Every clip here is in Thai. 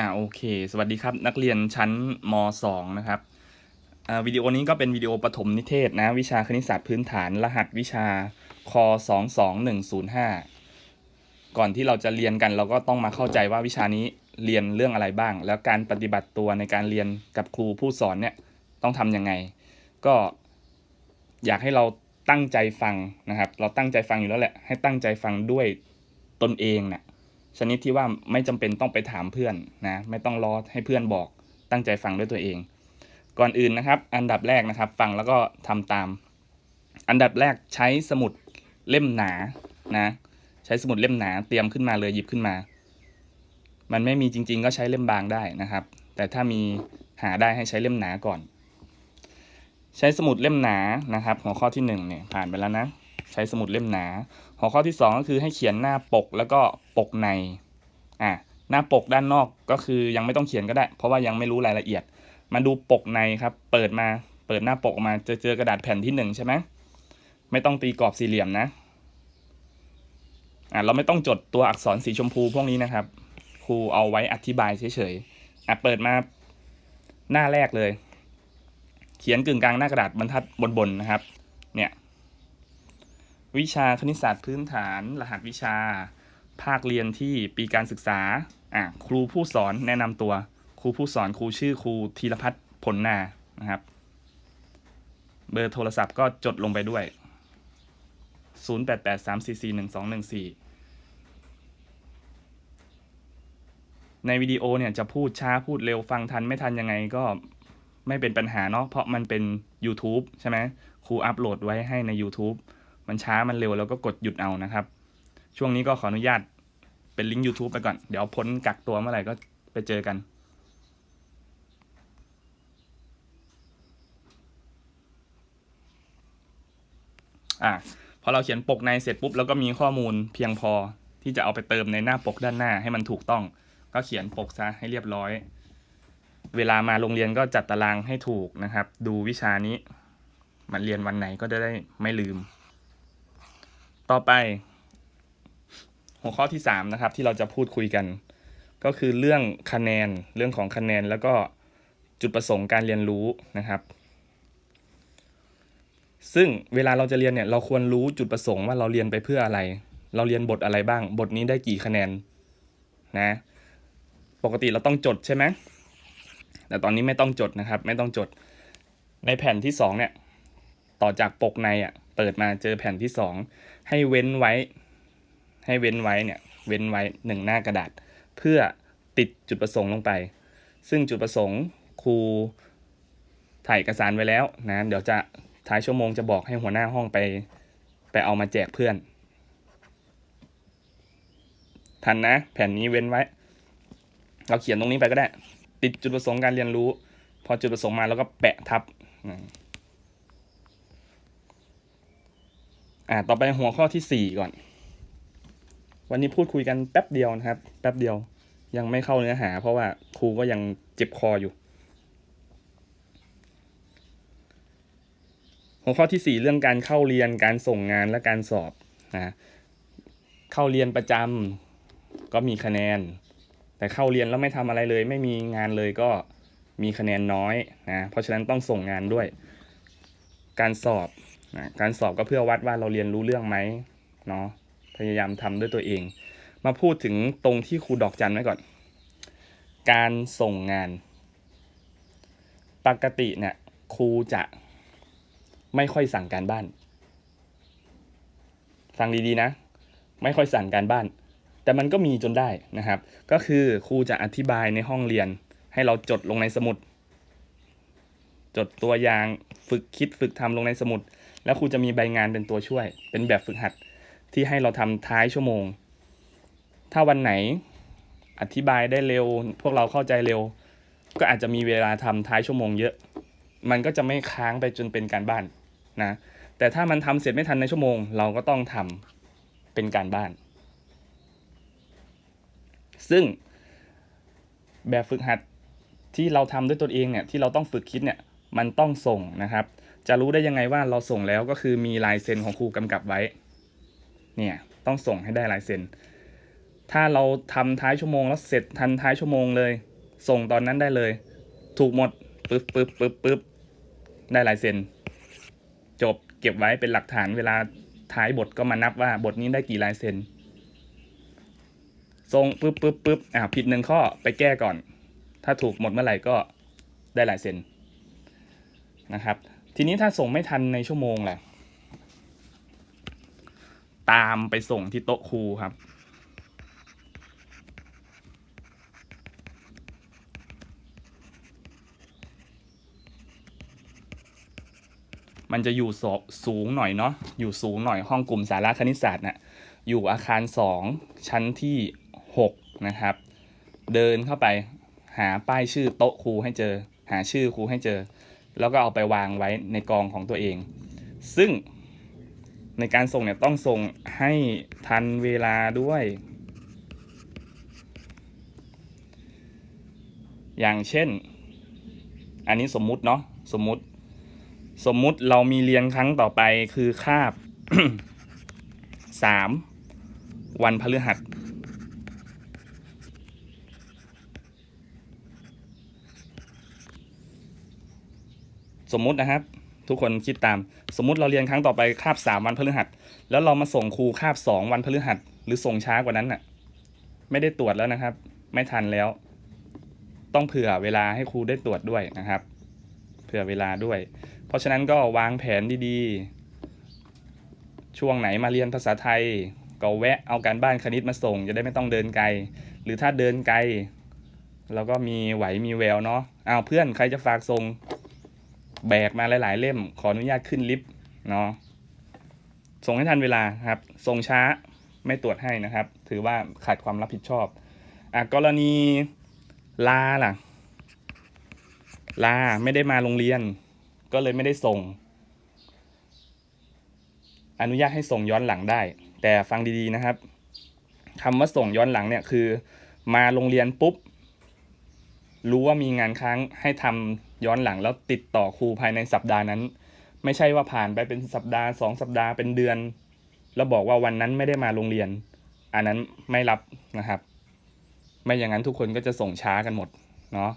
อ่าโอเค สวัสดีครับ นักเรียนชั้นม 2 นะครับอ่าวิดีโอนี้ก็เป็นวิดีโอปฐมนิเทศนะ วิชาคณิตศาสตร์พื้นฐานรหัสวิชาค22105 ก่อนที่เราจะเรียนกันเราก็ต้องมาเข้าใจว่าวิชานี้เรียนเรื่องอะไรบ้าง แล้วการปฏิบัติตัวในการเรียนกับครูผู้สอนเนี่ยต้องทำยังไง ก็อยากให้เราตั้งใจฟังนะครับ เราตั้งใจฟังอยู่แล้วแหละ ให้ตั้งใจฟังด้วยตนเองน่ะ ชนิดที่ว่าไม่จำเป็นต้องไปถามเพื่อนนะไม่ต้องรอให้เพื่อนบอกตั้งใจฟังด้วยตัวเอง ก่อนอื่นนะครับ อันดับแรกนะครับฟังแล้วก็ทำตาม อันดับแรกใช้สมุดเล่มหนานะใช้สมุดเล่มหนาเตรียมขึ้นมาเลยหยิบขึ้นมา มันไม่มีจริง ๆ ก็ใช้เล่มบางได้นะครับ แต่ถ้ามีหาได้ให้ใช้เล่มหนาก่อน ใช้สมุดเล่มหนานะครับ หัวข้อที่หนึ่งเนี่ยผ่านไปแล้วนะ ใช้สมุดเล่มหนา หัวข้อที่ 2 ก็คือให้เขียนหน้าปกแล้วก็ปกในอะหน้าปกด้านนอกก็คือยังไม่ต้องเขียนก็ได้ เพราะว่ายังไม่รู้รายละเอียด มาดูปกในครับ เปิดมาเปิดหน้าปกออกมาจะเจอกระดาษแผ่นที่หนึ่งใช่ไหมไม่ต้องตีกรอบสี่เหลี่ยมนะอะเราไม่ต้องจดตัวอักษรสีชมพูพวกนี้นะครับ ครูเอาไว้อธิบายเฉยๆอะเปิดมาหน้าแรกเลย เขียนกึ่งกลางหน้ากระดาษบรรทัดบนๆนะครับ เนี่ย วิชาคณิตศาสตร์พื้นฐาน รหัสวิชา ภาคเรียนที่ปีการศึกษาอะครูผู้สอนแนะนำตัว ครูผู้สอนครูชื่อครูธีรพัฒน์ผลนานะครับ เบอร์โทรศัพท์ก็จดลงไปด้วย 0883441214ในวิดีโอเนี่ยจะพูดช้าพูดเร็วฟังทันไม่ทันยังไงก็ไม่เป็นปัญหาเนาะเพราะมันเป็น YouTube ใช่ไหมครูอัปโหลดไว้ให้ใน YouTube มันช้ามันเร็วแล้วก็กดหยุดเอานะครับ ช่วงนี้ก็ขออนุญาตเป็นลิงก์ YouTube ไปก่อน เดี๋ยวพ้นกักตัวเมื่อไหร่ก็ไปเจอกันอะพอเราเขียนปกในเสร็จปุ๊บแล้วก็มีข้อมูลเพียงพอที่จะเอาไปเติมในหน้าปกด้านหน้าให้มันถูกต้อง ก็เขียนปกซะให้เรียบร้อย เวลามาโรงเรียนก็จัดตารางให้ถูกนะครับ ดูวิชานี้ มันเรียนวันไหนก็จะได้ไม่ลืม ต่อไป หัวข้อที่3นะครับ ที่เราจะพูดคุยกัน ก็คือเรื่องคะแนนเรื่องของคะแนนแล้วก็จุดประสงค์การเรียนรู้นะครับ ซึ่งเวลาเราจะเรียนเนี่ยเราควรรู้จุดประสงค์ว่าเราเรียนไปเพื่ออะไร เราเรียนบทอะไรบ้าง บทนี้ได้กี่คะแนนนะ ปกติเราต้องจดใช่ไหมแต่ตอนนี้ไม่ต้องจดนะครับ ไม่ต้องจด ในแผ่นที่สองเนี่ย ต่อจากปกในอะเปิดมาเจอแผ่นที่สองให้เว้นไว้ ให้เว้นไว้เนี่ยเว้นไว้หนึ่งหน้ากระดาษ เพื่อติดจุดประสงค์ลงไป ซึ่งจุดประสงค์ครูถ่ายเอกสารไว้แล้วนะเดี๋ยวจะท้ายชั่วโมงจะบอกให้หัวหน้าห้องไปไปเอามาแจกเพื่อน ทันนะ แผ่นนี้เว้นไว้ เราเขียนตรงนี้ไปก็ได้ ติดจุดประสงค์การเรียนรู้ พอจุดประสงค์มาแล้วก็แปะทับนะ อ่าต่อไปหัวข้อที่สี่ก่อน วันนี้พูดคุยกันแป๊บเดียวนะครับ แป๊บเดียว ยังไม่เข้าเนื้อหา เพราะว่าครูก็ยังเจ็บคออยู่ หัวข้อที่สี่เรื่องการเข้าเรียนการส่งงานและการสอบนะเข้าเรียนประจำก็มีคะแนน แต่เข้าเรียนแล้วไม่ทำอะไรเลย ไม่มีงานเลยก็มีคะแนนน้อยนะเพราะฉะนั้นต้องส่งงานด้วย การสอบ การสอบก็เพื่อวัดว่าเราเรียนรู้เรื่องไหมเนาะพยายามทำด้วยตัวเอง มาพูดถึงตรงที่ครูดอกจันไว้ก่อน การส่งงาน ปกติเนี่ยครูจะไม่ค่อยสั่งการบ้าน ฟังดีๆนะ ไม่ค่อยสั่งการบ้าน แต่มันก็มีจนได้นะครับ ก็คือครูจะอธิบายในห้องเรียน ให้เราจดลงในสมุด จดตัวอย่างฝึกคิดฝึกทำลงในสมุด แล้วครูจะมีใบงานเป็นตัวช่วย เป็นแบบฝึกหัดที่ให้เราทำท้ายชั่วโมง ถ้าวันไหนอธิบายได้เร็ว พวกเราเข้าใจเร็ว ก็อาจจะมีเวลาทำท้ายชั่วโมงเยอะ มันก็จะไม่ค้างไปจนเป็นการบ้านนะ แต่ถ้ามันทำเสร็จไม่ทันในชั่วโมง เราก็ต้องทำเป็นการบ้าน ซึ่งแบบฝึกหัดที่เราทำด้วยตัวเองเนี่ยที่เราต้องฝึกคิดเนี่ยมันต้องส่งนะครับ จะรู้ได้ยังไงว่าเราส่งแล้วก็คือมีลายเซ็นของครูกำกับไว้ เนี่ยต้องส่งให้ได้ลายเซ็น ถ้าเราทำท้ายชั่วโมงแล้วเสร็จทันท้ายชั่วโมงเลย ส่งตอนนั้นได้เลย ถูกหมดปึ๊บปึ๊บปึ๊บปึ๊บได้ลายเซ็น จบเก็บไว้เป็นหลักฐานเวลาท้ายบทก็มานับว่าบทนี้ได้กี่ลายเซ็นส่งปึ๊บปึ๊บปึ๊บอ่าผิดหนึ่งข้อไปแก้ก่อน ถ้าถูกหมดเมื่อไหร่ก็ได้ลายเซ็นนะครับ ทีนี้ถ้าส่งไม่ทันในชั่วโมงแหละ ตามไปส่งที่โต๊ะครูครับ มันจะอยู่ส,สูงหน่อยเนาะ อยู่สูงหน่อยห้องกลุ่มสาระคณิตศาสตร์นะ่ะ อยู่อาคารสองชั้นที่หกนะครับ เดินเข้าไปหาป้ายชื่อโต๊ะครูให้เจอ หาชื่อครูให้เจอ แล้วก็เอาไปวางไว้ในกองของตัวเอง ซึ่งในการส่งเนี่ยต้องส่งให้ทันเวลาด้วย อย่างเช่น อันนี้สมมุติเนาะสมมุติ สมมุติเรามีเรียนครั้งต่อไปคือคาบสามวันพฤหัส สมมุตินะครับ ทุกคนคิดตาม สมมุติเราเรียนครั้งต่อไปคาบสามวันพฤหัส แล้วเรามาส่งครูคาบสองวันพฤหัส หรือส่งช้ากว่านั้นน่ะ ไม่ได้ตรวจแล้วนะครับ ไม่ทันแล้ว ต้องเผื่อเวลาให้ครูได้ตรวจด้วยนะครับ เผื่อเวลาด้วย เพราะฉะนั้นก็วางแผนดีๆ ช่วงไหนมาเรียนภาษาไทย ก็แวะเอาการบ้านคณิตมาส่ง จะได้ไม่ต้องเดินไกล หรือถ้าเดินไกลเราก็มีไหวมีแววเนาะเอาวเพื่อนใครจะฝากส่ง แบกมาหลาย ๆ เล่ม ขออนุญาตขึ้นลิฟต์เนาะส่งให้ทันเวลาครับ ส่งช้าไม่ตรวจให้นะครับ ถือว่าขาดความรับผิดชอบอะกรณีลาล่ะ ลาไม่ได้มาโรงเรียน ก็เลยไม่ได้ส่ง อนุญาตให้ส่งย้อนหลังได้ แต่ฟังดีๆนะครับคำว่าส่งย้อนหลังเนี่ยคือ มาโรงเรียนปุ๊บรู้ว่ามีงานค้างให้ทำ ย้อนหลังแล้วติดต่อครูภายในสัปดาห์นั้น ไม่ใช่ว่าผ่านไปเป็นสัปดาห์สองสัปดาห์เป็นเดือน แล้วบอกว่าวันนั้นไม่ได้มาโรงเรียน อันนั้นไม่รับนะครับ ไม่อย่างนั้นทุกคนก็จะส่งช้ากันหมดเนาะ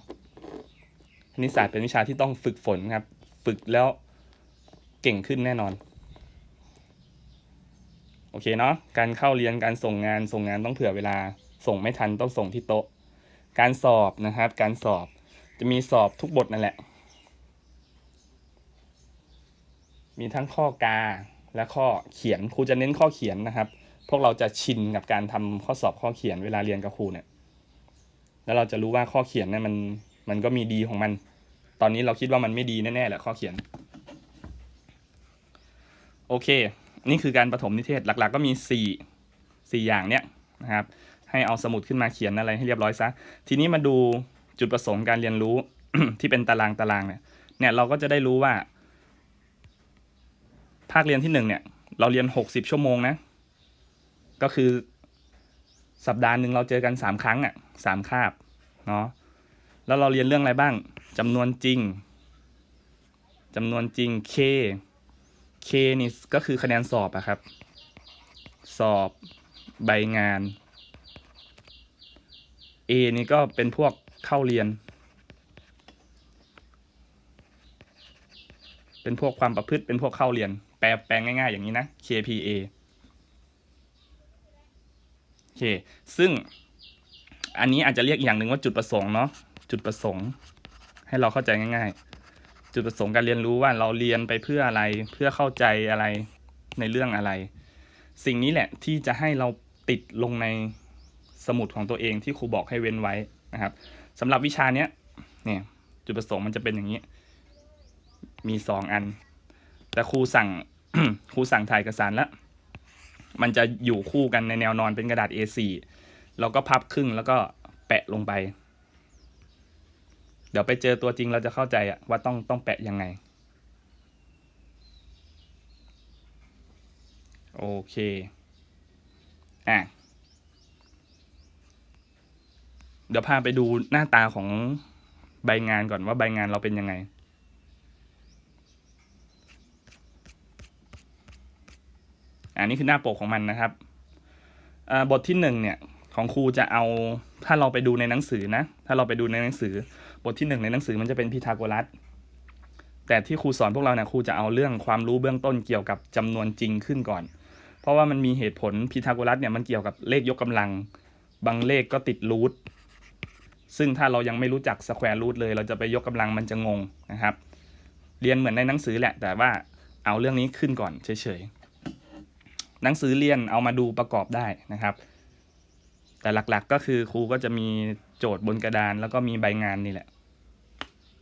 คณิตศาสตร์เป็นวิชาที่ต้องฝึกฝนครับ ฝึกแล้วเก่งขึ้นแน่นอนโอเคเนาะ การเข้าเรียน การส่งงาน ส่งงานต้องเผื่อเวลา ส่งไม่ทันต้องส่งที่โต๊ะ การสอบนะครับ การสอบ จะมีสอบทุกบทนั่นแหละ มีทั้งข้อกาและข้อเขียนครูจะเน้นข้อเขียนนะครับ พวกเราจะชินกับการทำข้อสอบข้อเขียนเวลาเรียนกับครูเนี่ย แล้วเราจะรู้ว่าข้อเขียนเนี่ยมันมันก็มีดีของมัน ตอนนี้เราคิดว่ามันไม่ดีแน่ๆแหละข้อเขียน โอเค นี่คือการประถมนิเทศหลัก ๆ ก็มีสี่สี่อย่างเนี้ยนะครับ ให้เอาสมุดขึ้นมาเขียนอะไรให้เรียบร้อยซะ ทีนี้มาดู จุดประสงค์การเรียนรู้ที่เป็นตารางตารางเนี่ย เนี่ยเราก็จะได้รู้ว่า ภาคเรียนที่หนึ่งเนี่ย เราเรียนหกสิบชั่วโมงนะ ก็คือสัปดาห์หนึ่งเราเจอกันสามครั้งอะสามคาบเนาะแล้วเราเรียนเรื่องอะไรบ้างจำนวนจริงจำนวนจริง K K นี่ก็คือคะแนนสอบอะครับ สอบใบงาน A นี่ก็เป็นพวก เข้าเรียน เป็นพวกความประพฤติเป็นพวกเข้าเรียน แปลแปลงง่ายๆอย่างนี้นะ KPA โอเคซึ่งอันนี้อาจจะเรียกอีกอย่างหนึ่งว่าจุดประสงค์เนาะจุดประสงค์ ให้เราเข้าใจง่าย ๆ จุดประสงค์การเรียนรู้ว่าเราเรียนไปเพื่ออะไรเพื่อเข้าใจอะไรในเรื่องอะไร สิ่งนี้แหละที่จะให้เราติดลงในสมุดของตัวเองที่ครูบอกให้เว้นไว้นะครับ สำหรับวิชาเนี้ยเนี่ยจุดประสงค์มันจะเป็นอย่างนี้ มีสองอัน แต่ครูสั่งครูสั่งถ่ายเอกสารแล้ว มันจะอยู่คู่กันในแนวนอนเป็นกระดาษ A4 เราก็พับครึ่งแล้วก็แปะลงไป เดี๋ยวไปเจอตัวจริงเราจะเข้าใจอะว่าต้องต้องแปะยังไง โอเค อะ เดี๋ยวพาไปดูหน้าตาของใบงานก่อนว่าใบงานเราเป็นยังไง อันนี้คือหน้าปกของมันนะครับบทที่หนึ่งเนี่ยของครูจะเอาถ้าเราไปดูในหนังสือนะ ถ้าเราไปดูในหนังสือบทที่หนึ่งในหนังสือมันจะเป็นพีทาโกรัสแต่ที่ครูสอนพวกเราเนี่ยครูจะเอาเรื่องความรู้เบื้องต้นเกี่ยวกับจำนวนจริงขึ้นก่อน เพราะว่ามันมีเหตุผลพีทาโกรัสเนี่ยมันเกี่ยวกับเลขยกกำลัง บางเลขก็ติดรูท ซึ่งถ้าเรายังไม่รู้จักสแควร์รูทเลย เราจะไปยกกำลังมันจะงงนะครับ เรียนเหมือนในหนังสือแหละ แต่ว่าเอาเรื่องนี้ขึ้นก่อนเฉยๆ หนังสือเรียนเอามาดูประกอบได้นะครับ แต่หลักๆก็คือครูก็จะมีโจทย์บนกระดาน แล้วก็มีใบงานนี่แหละ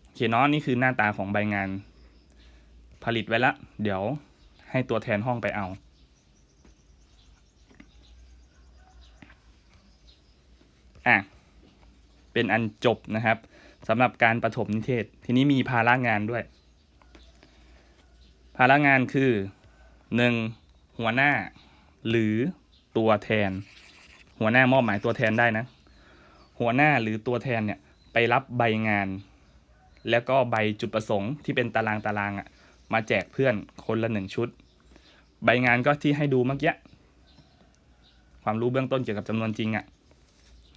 โอเคเนาะนี่คือหน้าตาของใบงาน ผลิตไว้แล้วเดี๋ยวให้ตัวแทนห้องไปเอาอะ เป็นอันจบนะครับสำหรับการประถมนิเทศ ทีนี้มีภาระงานด้วย ภาระงานคือหนึ่งหัวหน้า หรือตัวแทน หัวหน้ามอบหมายตัวแทนได้นะ หัวหน้าหรือตัวแทนเนี่ยไปรับใบงาน แล้วก็ใบจุดประสงค์ที่เป็นตารางตารางอะมาแจกเพื่อนคนละหนึ่งชุด ใบงานก็ที่ให้ดูเมื่อกี้ความรู้เบื้องต้นเกี่ยวกับจำนวนจริงอะ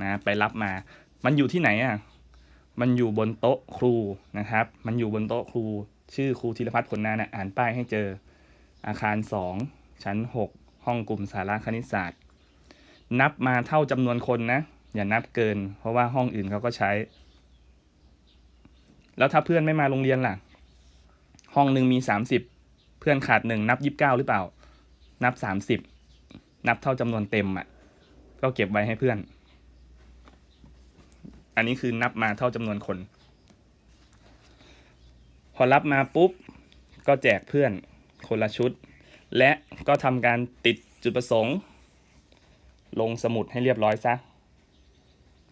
นะไปรับมา มันอยู่ที่ไหนอะ มันอยู่บนโต๊ะครูนะครับ มันอยู่บนโต๊ะครู ชื่อครูธีรพัฒน์ผลนานะอ่านป้ายให้เจอ อาคารสองชั้นหกห้องกลุ่มสาระคณิตศาสตร์ นับมาเท่าจำนวนคนนะ อย่านับเกิน เพราะว่าห้องอื่นเขาก็ใช้ แล้วถ้าเพื่อนไม่มาโรงเรียนล่ะ ห้องหนึ่งมีสามสิบเพื่อนขาดหนึ่งนับยี่สิบเก้าหรือเปล่า นับสามสิบนับเท่าจำนวนเต็มอะ ก็เก็บไว้ให้เพื่อน อันนี้คือนับมาเท่าจำนวนคน พอรับมาปุ๊บ ก็แจกเพื่อนคนละชุด และก็ทำการติดจุดประสงค์ ลงสมุดให้เรียบร้อยซะ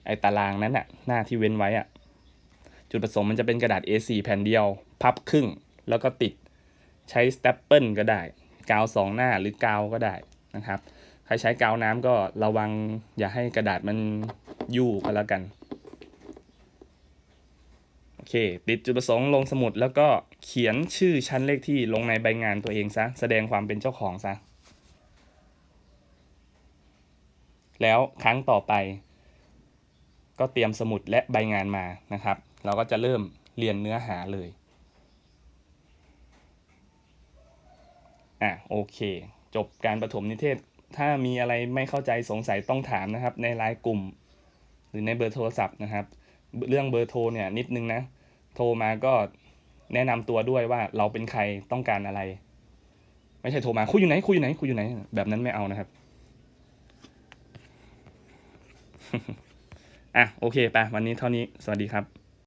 ไอ้ตารางนั้นน่ะหน้าที่เว้นไว้อะจุดประสงค์มันจะเป็นกระดาษ A4 แผ่นเดียว พับครึ่ง แล้วก็ติดใช้สเตปเปิลก็ได้ กาวสองหน้าหรือกาวก็ได้นะครับ ใครใช้กาวน้ำก็ระวังอย่าให้กระดาษมันยู่ก็แล้วกัน เค ติดจุดประสงค์ลงสมุด แล้วก็เขียนชื่อชั้นเลขที่ลงในใบงานตัวเองซะ แสดงความเป็นเจ้าของซะ แล้วครั้งต่อไป ก็เตรียมสมุดและใบงานมานะครับ เราก็จะเริ่มเรียนเนื้อหาเลยอะโอเค จบการประถมนิเทศ ถ้ามีอะไรไม่เข้าใจสงสัยต้องถามนะครับ ในไลน์กลุ่ม หรือในเบอร์โทรศัพท์นะครับ เรื่องเบอร์โทรเนี่ยนิดนึงนะ โทรมาก็แนะนำตัวด้วยว่าเราเป็นใครต้องการอะไร ไม่ใช่โทรมาคุยอยู่ไหนคุยอยู่ไหนคุยอยู่ไหน แบบนั้นไม่เอานะครับอะโอเคไปวันนี้เท่านี้สวัสดีครับ